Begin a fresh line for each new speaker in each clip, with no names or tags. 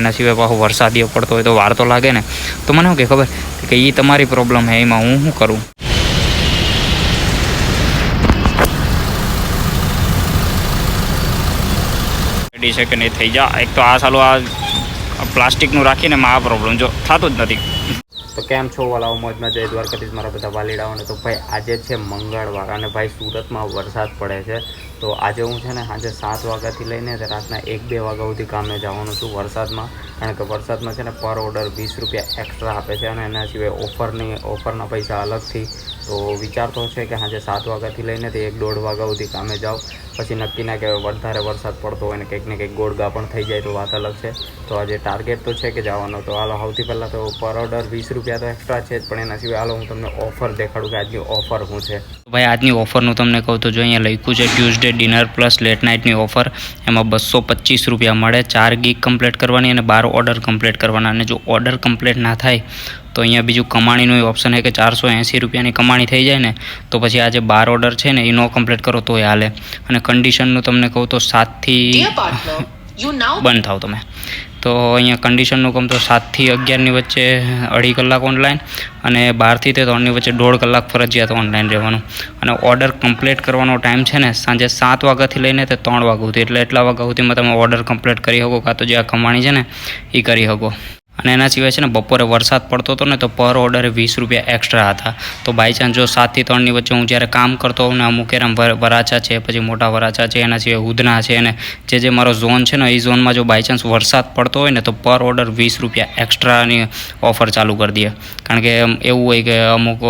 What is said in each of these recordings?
એના સિવાય પાછો વરસાદીઓ પડતો હોય તો વાર તો લાગે ને. તો મને શું કે ખબર કે એ તમારી પ્રોબ્લેમ હે, એમાં હું શું કરું? કે નહીં થઈ જા. એક તો આ સાલું આ પ્લાસ્ટિકનું રાખીને એમાં આ પ્રોબ્લેમ જો થતું જ નથી. તો કેમ છો વાલાઓ? મોજમાં જય દ્વારકાધીશ. મારા બધા વાલીડાઓને તો ભાઈ આજે છે મંગળવાર અને ભાઈ સુરતમાં વરસાદ પડે છે. તો આજે હું છે ને સાંજે સાત વાગ્યાથી લઈને રાતના એક બે વાગ્યા સુધી કામે જવાનું છું વરસાદમાં. કારણ કે વરસાદમાં છે ને પર ઓર્ડર વીસ રૂપિયા એક્સ્ટ્રા આપે છે અને એના સિવાય ઓફરની, ઓફરના પૈસા અલગથી. તો વિચાર તો છે કે સાંજે સાત વાગ્યાથી લઈને તે એક દોઢ વાગ્યા સુધી કામે જાઉં. પછી નક્કી કે વધારે વરસાદ પડતો હોય ને કંઈક ને કંઈક ગોળગા પણ થઈ જાય તો વાત અલગ છે. તો આજે ટાર્ગેટ તો છે કે જવાનો. તો હાલો, સૌથી પહેલાં તો પર ઓર્ડર વીસ રૂપિયા તો એક્સ્ટ્રા છે જ, પણ એના સિવાય હાલો હું તમને ઓફર દેખાડું કે આજની ઓફર શું છે. ભાઈ આજની ઓફરનું તમને કહું તો જો અહીંયા લખ્યું છે ટ્યુઝડે ડિનર પ્લસ લેટ નાઇટની ઓફર. એમાં બસો પચીસ રૂપિયા મળે. ચાર ગીગ કમ્પ્લીટ કરવાની અને બાર ઓર્ડર કમ્પ્લીટ કરવાના. અને જો ઓર્ડર કમ્પ્લીટ ના થાય તો અહીંયા બીજું કમાણીનું ઓપ્શન છે કે ચારસો એંસી રૂપિયાની કમાણી થઈ જાય ને તો પછી આજે બાર ઓર્ડર છે ને એ નો કમ્પ્લીટ કરો તોય હાલે. અને કન્ડિશનનું તમને કહું તો સાતથી બંધ થાવ તમે. તો અહીંયા કન્ડિશનનું કામ તો સાતથી અગિયારની વચ્ચે અઢી કલાક ઓનલાઈન અને બારથી તે ત્રણની વચ્ચે દોઢ કલાક ફરજિયાત ઓનલાઈન રહેવાનું. અને ઓર્ડર કમ્પ્લીટ કરવાનો ટાઈમ છે ને, સાંજે સાત વાગ્યાથી લઈને તે ત્રણ વાગ્યા સુધી. એટલે એટલા વાગ્યા સુધીમાં તમે ઓર્ડર કમ્પ્લીટ કરી શકો, કાં તો જે આ કમાણી છે ને એ કરી શકો. અને એના સિવાય છે ને બપોરે વરસાદ પડતો હતો ને તો પર ઓર્ડરે વીસ રૂપિયા એક્સ્ટ્રા હતા. તો બાય ચાન્સ જો સાતથી ત્રણની વચ્ચે હું જ્યારે કામ કરતો હોઉં ને અમુક વર- વરાછા છે, પછી મોટા વરાછા છે, એના સિવાય ઉધના છે અને જે જે મારો ઝોન છે ને એ ઝોનમાં જો બાય ચાન્સ વરસાદ પડતો હોય ને તો પર ઓર્ડર વીસ રૂપિયા એક્સ્ટ્રાની ઓફર ચાલુ કરી દઈએ. કારણ કે એવું હોય કે અમુક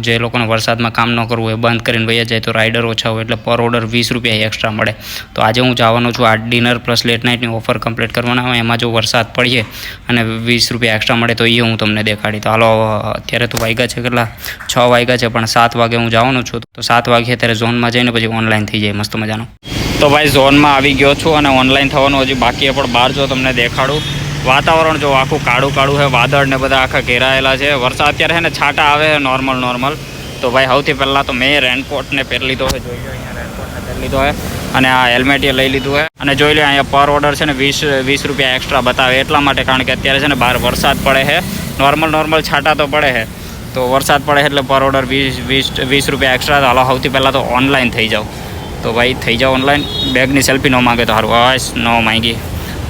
જે લોકોને વરસાદમાં કામ ન કરવું હોય, બંધ કરીને વૈયા જાય તો રાઇડર ઓછા હોય એટલે પર ઓર્ડર વીસ રૂપિયા એક્સ્ટ્રા મળે. તો આજે હું જવાનો છું આ ડિનર પ્લસ લેટ નાઇટની ઓફર કમ્પ્લીટ કરવાના હોય, એમાં જો વરસાદ પડીએ અને વીસ રૂપિયા એક્સ્ટ્રા મળે તો એ હું તમને દેખાડી. તો હાલો અત્યારે તો વાગ્યા છે કેટલા? છ વાગ્યા છે, પણ સાત વાગે હું જવાનો છું. તો સાત વાગે અત્યારે ઝોનમાં જઈને પછી ઓનલાઈન થઈ જાય, મસ્ત મજાનું. તો ભાઈ, ઝોનમાં આવી ગયો છું અને ઓનલાઈન થવાનું હજી બાકી પણ બહાર જો તમને દેખાડું. વાતાવરણ જો આખું કાળું કાળું છે, વાદળ ને બધા આખા ઘેરાયેલા છે. વરસાદ અત્યારે છે ને છાંટા આવે નોર્મલ નોર્મલ તો ભાઈ, સૌથી પહેલાં તો મેં રેનકોટને પહેરી લીધો છે, જોઈ લો અહીંયા રેનકોટને પહેરી લીધો છે. અને આ હેલ્મેટ એ લઈ લીધું છે અને જોઈ લે અહીંયા પર ઓર્ડર છે ને વીસ વીસ રૂપિયા એક્સ્ટ્રા બતાવે. એટલા માટે કારણ કે અત્યારે છે ને બહાર વરસાદ પડે છે. નોર્મલ નોર્મલ છાંટા તો પડે છે. તો વરસાદ પડે એટલે પર ઓર્ડર વીસ વીસ વીસ રૂપિયા એક્સ્ટ્રા હાલો, સૌથી પહેલાં તો ઓનલાઈન થઈ જાઓ. તો ભાઈ, થઈ જાઓ ઓનલાઈન બેગની સેલ્ફી ન માગે તો સારું બસ ન માંગી.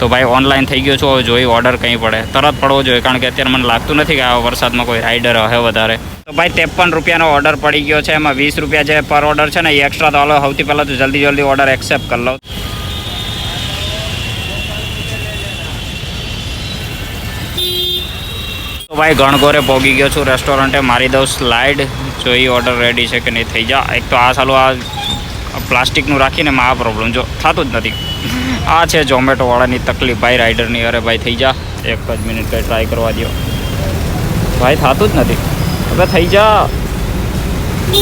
તો ભાઈ ઓનલાઈન થઈ ગયો છું, હવે જોઈ ઓર્ડર કંઈ પડે. તરત પડવો જોઈએ, કારણ કે અત્યારે મને લાગતું નથી કે આ વરસાદમાં કોઈ રાઇડર હશે વધારે. તો ભાઈ ત્રેપન રૂપિયાનો ઓર્ડર પડી ગયો છે, એમાં વીસ રૂપિયા જે પર ઓર્ડર છે ને, એ એક્સ્ટ્રા તો હાલો, સૌથી પહેલાં તો જલ્દી જલ્દી ઓર્ડર એક્સેપ્ટ કરી લો. તો ભાઈ ગણગોરે ભોગી ગયો છું રેસ્ટોરન્ટે મારી દઉં સ્લાઇડ જોઈ ઓર્ડર રેડી છે કે નહીં થઈ જા. એક તો આ સાલું આ પ્લાસ્ટિકનું રાખીને એમાં આ પ્રોબ્લેમ જો, થતું જ નથી. આ છે ઝોમેટોવાળાની તકલીફ. ભાઈ રાઈડરની અરે ભાઈ, થઈ જા. એક જ મિનિટ કંઈ ટ્રાય કરવા દો ભાઈ, થતું જ નથી. હવે થઈ જા.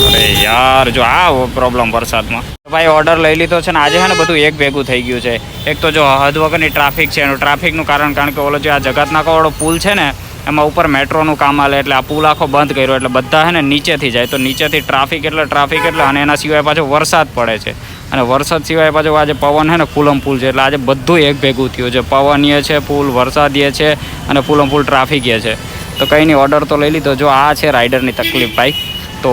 અરે યાર, જો આ પ્રોબ્લેમ વરસાદમાં. ભાઈ ઓર્ડર લઈ લીધો છે ને, આજે છે ને બધું એક ભેગું થઈ ગયું છે. એક તો જો હદ વગરની ટ્રાફિક છે, એનું ટ્રાફિકનું કારણ કારણ કે ઓલો જે આ જગતનાકાવાળો પુલ છે ને, એમાં ઉપર મેટ્રોનું કામ આલે એટલે આ પુલ આખો બંધ કર્યો, એટલે બધા છે ને નીચેથી જાય. તો નીચેથી ટ્રાફિક એટલે ટ્રાફિક એટલે, અને એના સિવાય પાછો વરસાદ પડે છે. અને વરસાદ સિવાય પાછો આજે પવન છે ને ફૂલમ ફૂલ છે, એટલે આજે બધું એક ભેગું થયું છે. પવનીય છે ફૂલ વરસાદીય છે અને ફૂલમ ફૂલ ટ્રાફિકીય છે. તો કંઈ નહીં ઓર્ડર તો લઈ લીધો. જો આ છે રાઇડરની તકલીફ ભાઈ, તો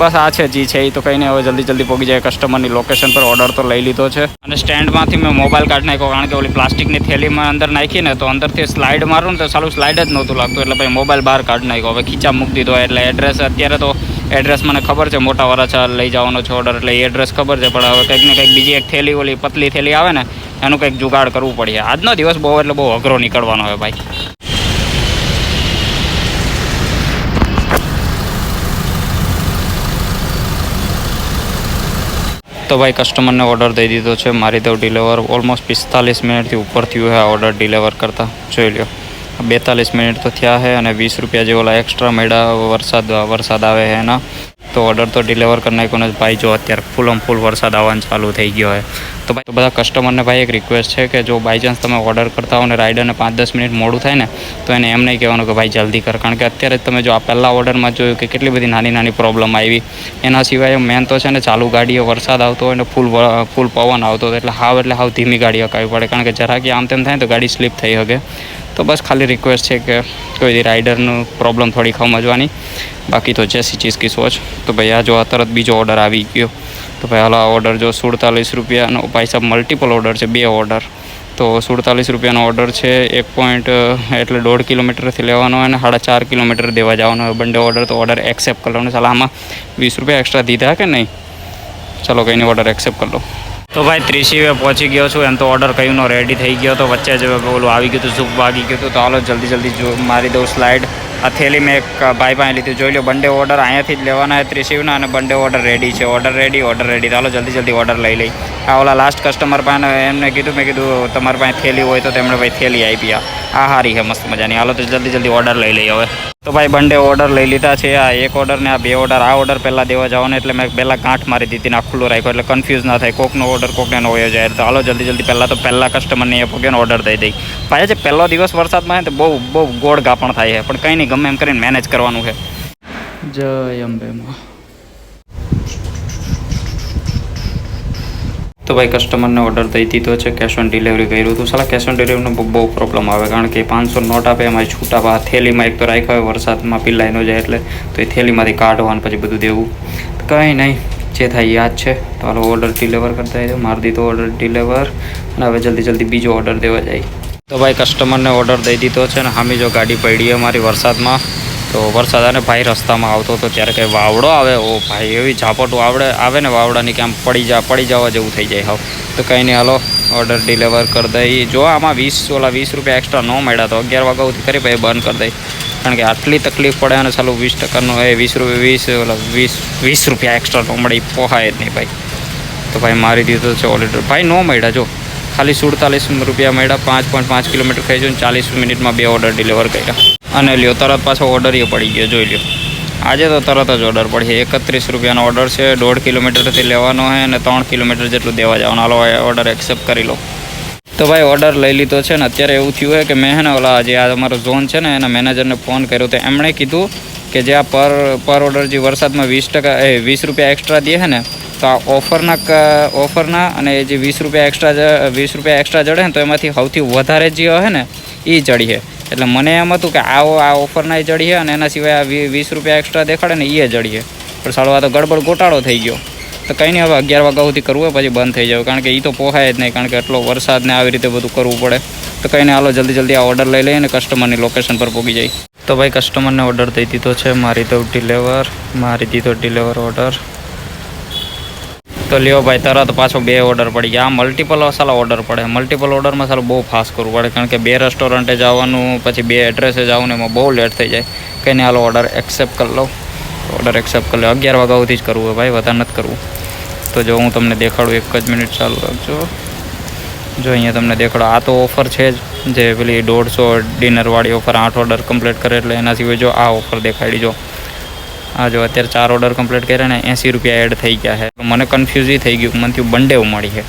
બસ આ છે જી છે એ તો કંઈ નહીં, હવે જલ્દી જલ્દી પહોંચી જાય કસ્ટમરની લોકેશન પર. ઓર્ડર તો લઈ લીધો છે. અને સ્ટેન્ડમાંથી મેં મોબાઈલ કાઢી નાખ્યો, કારણ કે ઓલી પ્લાસ્ટિકની થેલીમાં અંદર નાખી ને, તો અંદરથી સ્લાઇડ મારું ને તો સારું સ્લાઇડ જ નહોતું લાગતું. એટલે ભાઈ મોબાઈલ બહાર કાઢી નાખ્યો. હવે ખીચા મૂકી દીધો, એટલે એડ્રેસ અત્યારે તો એડ્રેસ મને ખબર છે, મોટા વરાછા લઈ જવાનો છે ઓર્ડર એટલે એ એડ્રેસ ખબર છે, પણ હવે કંઈક ને કંઈક બીજી એક થેલી ઓલી પતલી થેલી આવે ને, એનું કંઈક જુગાડ કરવું પડશે આજનો દિવસ બહુ એટલે બહુ અઘરો નીકળવાનો હોય ભાઈ. તો ભાઈ કસ્ટમરને ઓર્ડર દઈ દીધો છે. મારી તો ડિલિવર ઓલમોસ્ટ પિસ્તાલીસ મિનિટથી ઉપર થયું છે આ ઓર્ડર ડિલિવર કરતાં. જોઈ લ્યો. બેતાલીસ મિનિટ તો થયા છે અને વીસ રૂપિયા ઓલા એક્સ્ટ્રા મળ્યા વરસાદ વરસાદ આવે છે એના. તો ઓર્ડર તો ડિલિવર કરી નાખ્યો ભાઈ જો અત્યારે ફૂલમ ફૂલ વરસાદ આવવાનું ચાલુ થઈ ગયો હોય તો ભાઈ, તો બધા કસ્ટમરને ભાઈ એક રિક્વેસ્ટ છે કે જો બાય ચાન્સ તમે ઓર્ડર કરતા હો ને રાઇડરને પાંચ દસ મિનિટ મોડું થાય ને, તો એને એમ નહીં કહેવાનું કે ભાઈ જલ્દી કર. કારણ કે અત્યારે જ તમે જો આ પહેલાં ઓર્ડરમાં જોયું કે કેટલી બધી નાની નાની પ્રોબ્લેમ આવી. એના સિવાય મેન તો છે ને ચાલુ ગાડીઓ વરસાદ આવતો હોય ને ફૂલ ફૂલ પવન આવતો હોય એટલે હાવ એટલે હાવ ધીમી ગાડી હકાવી પડે. કારણ કે જરાક આમ તેમ થાય તો ગાડી સ્લીપ થઈ શકે. તો બસ ખાલી રિક્વેસ્ટ છે કે કોઈ રાઇડરનું પ્રોબ્લેમ થોડી સમજવાની. બાકી તો જેસી ચીઝ કી સોચ. તો ભાઈ આ જો આ તરત બીજો ઓર્ડર આવી ગયો. તો ભાઈ હાલ આ ઓર્ડર જો સુડતાલીસ રૂપિયાનો ભાઈ સાહેબ મલ્ટિપલ ઓર્ડર છે, બે ઓર્ડર તો સુડતાલીસ રૂપિયાનો ઓર્ડર છે, એક પોઈન્ટ એટલે દોઢ કિલોમીટરથી લેવાનો અને સાડા ચાર કિલોમીટર દેવા જવાનો હોય બંને ઓર્ડર તો ઓર્ડર એક્સેપ્ટ કરવાનો ચાલો આમાં વીસ રૂપિયા એક્સ્ટ્રા દીધા કે નહીં? ચાલો કંઈ નહીં ઓર્ડર એક્સેપ્ટ કરી લો તો ભાઈ ત્રીસીવે પહોંચી ગયો છું, એમ તો ઓર્ડર કયુંનો રેડી થઈ ગયો તો વચ્ચે જ ઓલું આવી ગયું હતું, સૂપ વાગી ગયું હતું, તો હાલો જલ્દી જલ્દી જો મારી દઉં સ્લાઇડ આ થેલી મેં એક ભાઈ પાસે લીધું, જોઈ લો બંને ઓર્ડર અહીંયાથી જ લેવાના છે ત્રીસીવના અને બંને ઓર્ડર રેડી છે ઓર્ડર રેડી ઓર્ડર રેડી ચાલો જલ્દી જલ્દી ઓર્ડર લઈ લઈ. આ ઓલા લાસ્ટ કસ્ટમર પાસે એમને કીધું, મેં કીધું, તમારી પાસે થેલી હોય તો તેમણે ભાઈ થેલી આપી આ. હારી છે મસ્ત મજાની. હાલો તો જલ્દી જલ્દી ઓર્ડર લઈ લઈ હવે. તો ભાઈ બંને ઓર્ડર લઈ લીધા છે. આ એક ઓર્ડર ને આ બે ઓર્ડર આ ઓર્ડર પહેલાં દેવા જવાનો એટલે મેં પહેલાં ગાંઠ મારી દીધી ને આ ખુલ્લું રાખ્યો એટલે કન્ફ્યુઝ ના થાય. કોકનો ઓર્ડર કોકને નો હોય જાય તો હાલો, જલ્દી જલ્દી. પહેલાં તો પહેલાં કસ્ટમરને એ પગે ઓર્ડર દઈ દઈ. ભાઈ જે પહેલો દિવસ વરસાદમાં તો બહુ બહુ ગોળ ગાપણ થાય છે. પણ કંઈ નહીં, ગમે એમ કરીને મેનેજ કરવાનું છે. જય અંબેમાં તો ભાઈ કસ્ટમરને ઓર્ડર દઈ દીધો છે કેશ ઓન ડિલિવરી કર્યું હતું. સાલા કેશ ઓન ડિલિવરીનો બહુ પ્રોબ્લેમ આવે, કારણ કે પાંચસો નોટ આપે એમાં છૂટા પા થેલીમાં એક તો રાખ્યો હોય, વરસાદમાં પીલાઈ જાય એટલે, તો એ થેલીમાંથી કાઢવાનું પછી બધું દેવું. કંઈ નહીં, જે થાય યાદ છે. તો હાલો ઓર્ડર ડિલિવર કરતા દો મારી દીધો ઓર્ડર ડિલિવર અને હવે જલ્દી જલ્દી બીજો ઓર્ડર દેવા જાય. તો ભાઈ કસ્ટમરને ઓર્ડર દઈ દીધો છે ને હામી જો ગાડી પડી અમારી વરસાદમાં તો વરસાદ અને ભાઈ રસ્તામાં આવતો હતો ત્યારે કંઈ વાવડો આવે? ઓ ભાઈ, એવી ઝાપટું આવડે, આવે ને વાવડાની કે આમ પડી જા, પડી જવા જેવું થઈ જાય. હવે, તો કંઈ નહીં, હાલો ઓર્ડર ડિલિવર કરી દઈ. જો આમાં વીસ, ઓલા વીસ રૂપિયા એક્સ્ટ્રા ન મળ્યા તો અગિયાર વાગ્યા સુધી કરી ભાઈ બંધ કરી દઈ. કારણ કે આટલી તકલીફ પડે અને ચાલુ વીસ ટકાનો એ વીસ રૂપિયા વીસ, ઓલા વીસ વીસ રૂપિયા એક્સ્ટ્રા ન મળે એ પોહાય જ નહીં ભાઈ. તો ભાઈ મારી દીધો છે ઓર્ડર ભાઈ ન મળ્યા, જો. ખાલી સુડતાલીસ રૂપિયા મળ્યા, પાંચ પોઈન્ટ પાંચ કિલોમીટર થઈ ગયું ચાલીસ મિનિટમાં બે ઓર્ડર ડિલિવર કર્યા. અને લ્યો, તરત પાછો ઓર્ડર એ પડી ગયો, જોઈ લ્યો. આજે તો તરત જ ઓર્ડર પડી એકત્રીસ રૂપિયાનો ઓર્ડર છે, દોઢ કિલોમીટરથી લેવાનો હોય અને ત્રણ કિલોમીટર જેટલું દેવા જવાનું. હાલો ઓર્ડર એક્સેપ્ટ કરી લો. તો ભાઈ ઓર્ડર લઈ લીધો છે ને, અત્યારે એવું થયું છે કે મેં હે ને, ઓલા જે આ અમારો ઝોન છે ને, એના મેનેજરને ફોન કર્યો. તો એમણે કીધું કે જે આ પર પર ઓર્ડર જે વરસાદમાં વીસ ટકા, એ વીસ રૂપિયા એક્સ્ટ્રા દે છે ને તો આ ઓફરના ક- ઓફરના અને જે વીસ રૂપિયા એક્સ્ટ્રા વીસ રૂપિયા એક્સ્ટ્રા જડે ને તો એમાંથી સૌથી વધારે જે હોય ને એ ચડી છે એટલે મને એમ હતું કે આવો આ ઓફરના જડી છે અને એના સિવાય આ વીસ રૂપિયા એક્સ્ટ્રા દેખાડે ને એ જડી છે પણ સાળો આ તો ગડબડ ગોટાળો થઈ ગયો. તો કંઈ નહીં હવે અગિયાર વાગ્યા કરવું હોય, પછી બંધ થઈ જાય કારણ કે એ તો પોહાય જ નહીં, કારણ કે એટલો વરસાદ ને આવી રીતે બધું કરવું પડે. તો કંઈ નહીં હાલો જલ્દી જલ્દી આ ઓર્ડર લઈ લઈએ ને કસ્ટમરની લોકેશન પર પહોંચી જાય તો ભાઈ કસ્ટમરને ઓર્ડર દઈ દીધો છે મારી તો ડિલેવર મારી દીધો ડિલેવર ઓર્ડર તો લ્યો ભાઈ, તરત પાછો બે ઓર્ડર પડી ગયા. આ મલ્ટિપલ સાલા ઓર્ડર પડે. મલ્ટિપલ ઓર્ડરમાં સારું બહુ ફાસ્ટ કરવું પડે, કારણ કે બે રેસ્ટોરન્ટે જવાનું, પછી બે એડ્રેસે જવાનું, એમાં બહુ લેટ થઈ જાય. કંઈ નહીં હાલો ઓર્ડર એક્સેપ્ટ કરી લો ઓર્ડર એક્સેપ્ટ કરી લો અગિયાર વાગ્યા જ કરવું હોય ભાઈ, વધારે નથી કરવું. તો જો હું તમને દેખાડું, એક જ મિનિટ ચાલુ રાખજો. જો અહીંયા તમને દેખાડો, આ તો ઓફર છે જ. જે પેલી દોઢસો ડિનરવાળી ઓફર આઠ ઓર્ડર કમ્પ્લીટ કરે એટલે એના સિવાય જો આ ઓફર દેખાડી જો. આ જો અત્યારે ચાર ઓર્ડર કમ્પ્લીટ કર્યા ને એંસી રૂપિયા એડ થઈ ગયા છે. મને કન્ફ્યુઝ થઈ ગયું મને થયું બંડેવ મળી છે.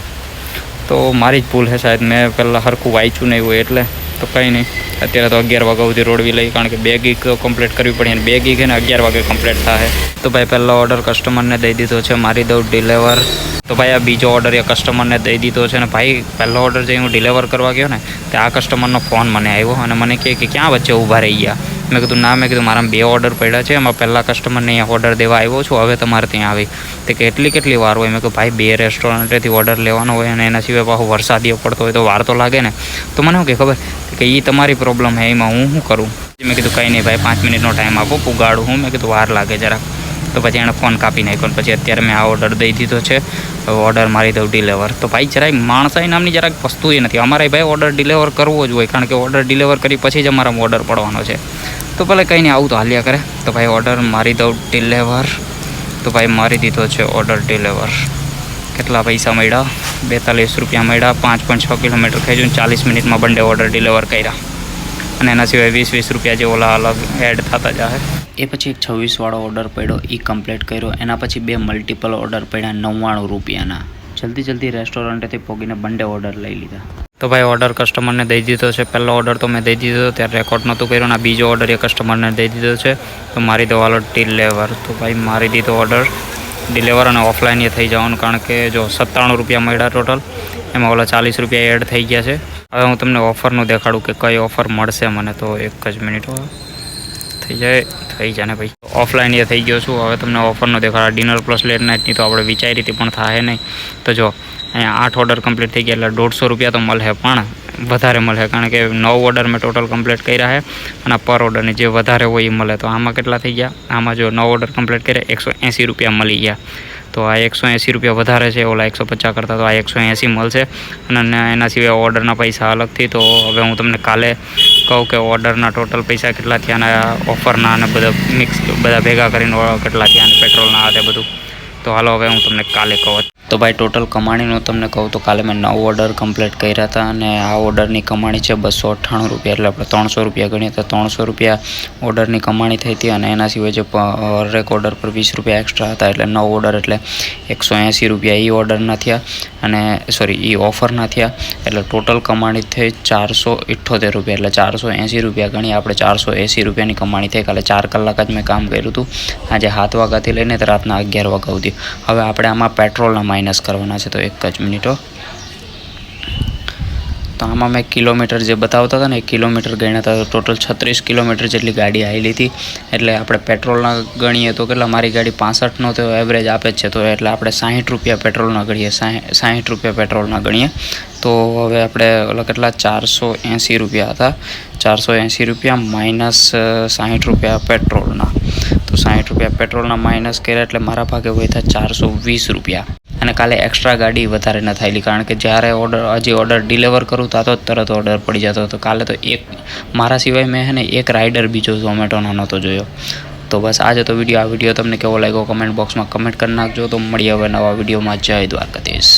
તો મારી જ ભૂલ છે શાયદ મેં પહેલાં હરખું વાંચ્યું નહીં હોય એટલે. તો કંઈ નહીં. અત્યારે તો અગિયાર વાગ્યા સુધી રોડવી લઈ. કારણ કે બે ગીક કમ્પ્લીટ કરવી પડી અને બે ગીક ને અગિયાર વાગે કમ્પ્લીટ થાય. તો ભાઈ પહેલો ઓર્ડર કસ્ટમરને દઈ દીધો છે. મારી દઉં ડિલેવર તો ભાઈ આ બીજો ઓર્ડર એ કસ્ટમરને દઈ દીધો છે ને ભાઈ પહેલો ઓર્ડર જે હું ડિલિવર કરવા ગયો ને, તે આ કસ્ટમરનો ફોન મને આવ્યો અને મને કહે કે ક્યાં વચ્ચે ઊભા રહી ગયા? મેં કીધું, ના, મેં કીધું, મારા બે ઓર્ડર પડ્યા છે. એમાં પહેલાં કસ્ટમરને અહીંયા ઓર્ડર દેવા આવ્યો છું. હવે તમારે ત્યાં આવી. તે કેટલી કેટલી વાર હોય? મેં કહ્યું ભાઈ, બે રેસ્ટોરન્ટેથી ઓર્ડર લેવાનો હોય અને એના સિવાય પાછો વરસાદીઓ પડતો હોય તો વાર તો લાગે ને. તો મને શું કે, ખબર? કે એ તમારી પ્રોબ્લેમ હે, એમાં હું શું કરું? મેં કીધું, કંઈ નહીં ભાઈ, પાંચ મિનિટનો ટાઈમ આપો, પુગાડું હું. મેં કીધું, વાર લાગે જરાક. તો પછી એણે ફોન કાપી નાખ્યો પછી અત્યારે મેં આ ઓર્ડર દઈ દીધો છે. ઓર્ડર મારી દઉં ડિલેવર તો ભાઈ જરાય માણસાઈ નામની જરાક વસ્તુ એ નથી. અમારે ભાઈ ઓર્ડર ડિલિવર કરવો જ હોય, કારણ કે ઓર્ડર ડિલેવર કરી પછી જ અમારા ઓર્ડર પડવાનો છે. તો ભલે કંઈ નહીં, આવું તો હાલ્યા કરે. તો ભાઈ ઓર્ડર મારી દઉં ડિલેવર તો ભાઈ મારી દીધો છે ઓર્ડર ડિલેવર કેટલા પૈસા મળ્યા? બેતાલીસ રૂપિયા મળ્યા, પાંચ પોઈન્ટ છ કિલોમીટર ખેંચ્યું ચાલીસ મિનિટમાં બંને ઓર્ડર ડિલિવર કર્યા. અને એના સિવાય વીસ વીસ રૂપિયા જે ઓલા અલગ એડ થતા જાય એ પછી એક છવ્વીસવાળો ઓર્ડર પડ્યો એ કમ્પ્લીટ કર્યો. એના પછી બે મલ્ટિપલ ઓર્ડર પડ્યા નવ્વાણું રૂપિયાના. જલ્દી જલ્દી રેસ્ટોરન્ટેથી પોગીને બંને ઓર્ડર લઈ લીધા.
તો ભાઈ ઓર્ડર કસ્ટમરને દઈ દીધો છે. પહેલો ઓર્ડર તો મેં દઈ દીધો ત્યારે રેકોર્ડ નહોતું કર્યો અને બીજો ઓર્ડર એ કસ્ટમરને દઈ દીધો છે. તો મારી દો હાલો ડિલેવર તો ભાઈ મારી દીધો ઓર્ડર ડિલેવર અને ઓફલાઈન એ થઈ જવાનું, કારણ કે જો સત્તાણું રૂપિયા મળ્યા ટોટલ એમાં ઓલા ચાલીસ રૂપિયા એડ થઈ ગયા છે. હવે હું તમને ઓફરનું દેખાડું કે કઈ ઓફર મળશે મને તો એક જ મિનિટ. થઈ જાય થઈ જાય ને ભાઈ. ઓફલાઈન એ થઈ ગયો છું. હવે તમને ઓફરનો દેખાડ. ડિનર પ્લસ લેટ નાઇટની તો આપણે વિચારી પણ થાય નહીં. તો જો, અહીંયા આઠ ઓર્ડર કમ્પ્લીટ થઈ ગયા, એટલે દોઢસો રૂપિયા તો મળે, પણ વધારે મળે, કારણ કે નવ ઓર્ડર મેં ટોટલ કમ્પ્લીટ કર્યા છે, અને પર ઓર્ડરની જે વધારે હોય એ મળે. તો આમાં કેટલા થઈ ગયા? આમાં જો નવ ઓર્ડર કમ્પ્લીટ કર્યા, એકસો એંસી રૂપિયા મળી ગયા. તો આ એકસો એંસી રૂપિયા વધારે છે, ઓલા એકસો પચાસ કરતાં તો આ એકસો એંસી મળશે. અને એના સિવાય ઓર્ડરના પૈસા અલગથી, તો હવે હું તમને કાલે કહું કે ઓર્ડરના ટોટલ પૈસા કેટલા થયા અને ઓફરના અને બધા મિક્સ, બધા ભેગા કરીને કેટલા થયા અને પેટ્રોલના આ બધું. તો હાલો હવે હું તમને કાલે કહું.
તો ભાઈ ટોટલ કમાણીનું તમને કહું તો કાલે મેં નવ ઓર્ડર કમ્પ્લીટ કર્યા હતા અને આ ઓર્ડરની કમાણી છે બસો અઠ્ઠાણું રૂપિયા. એટલે આપણે ત્રણસો રૂપિયા ગણીએ તો ત્રણસો રૂપિયા ઓર્ડરની કમાણી થઈ હતી અને એના સિવાય જે હરેક ઓર્ડર પર વીસ રૂપિયા એક્સ્ટ્રા હતા. એટલે નવ ઓર્ડર એટલે એકસો એંસી રૂપિયા. એ ઓર્ડરના થયા અને સોરી એ ઓફરના થયા. એટલે ટોટલ કમાણી થઈ ચારસો ઇઠ્ઠોતેર રૂપિયા. એટલે ચારસો એંસી રૂપિયા ગણી આપણે ચારસો એંસી રૂપિયાની કમાણી થઈ. કાલે ચાર કલાક જ મેં કામ કર્યું હતું. આજે સાત વાગ્યાથી લઈને રાતના અગિયાર વાગ્યા સુધી. હવે આપણે આમાં પેટ્રોલના માઇનસ કરવાના છે, તો એક જ મિનિટો તો આમાં મેં કિલોમીટર જે બતાવતા હતા ને, એ કિલોમીટર ગણ્યા હતા ટોટલ છત્રીસ કિલોમીટર જેટલી ગાડી આવેલી હતી. એટલે આપણે પેટ્રોલના ગણીએ તો કેટલા, મારી ગાડી પાસઠનો તો એવરેજ આપે જ છે, તો એટલે આપણે સાહીઠ રૂપિયા પેટ્રોલના ગણીએ સાહીઠ રૂપિયા પેટ્રોલના ગણીએ. તો હવે આપણે ઓલા કેટલા, ચારસો એંસી રૂપિયા હતા. ચારસો એંસી રૂપિયા માઇનસ સાહીઠ રૂપિયા પેટ્રોલના. તો સાહીઠ રૂપિયા પેટ્રોલના માઇનસ કર્યા એટલે મારા ભાગે વધ્યા ચારસો વીસ રૂપિયા. અને કાલે એક્સ્ટ્રા ગાડી વધારે ન થયેલી કારણ કે જ્યારે ઓર્ડર હજી ઓર્ડર ડિલિવર કરું તો તરત ઓર્ડર પડી જતો હતો. કાલે તો એક, મારા સિવાય મેં હે ને એક રાઇડર બીજો ઝોમેટોનો નહોતો જોયો. તો બસ આજે તો વીડિયો આ વીડિયો તમને કેવો લાગ્યો? કમેન્ટ બોક્સમાં કમેન્ટ કરી નાખજો. તો મળીએ હવે નવા વિડીયોમાં જય દ્વારકાધીશ.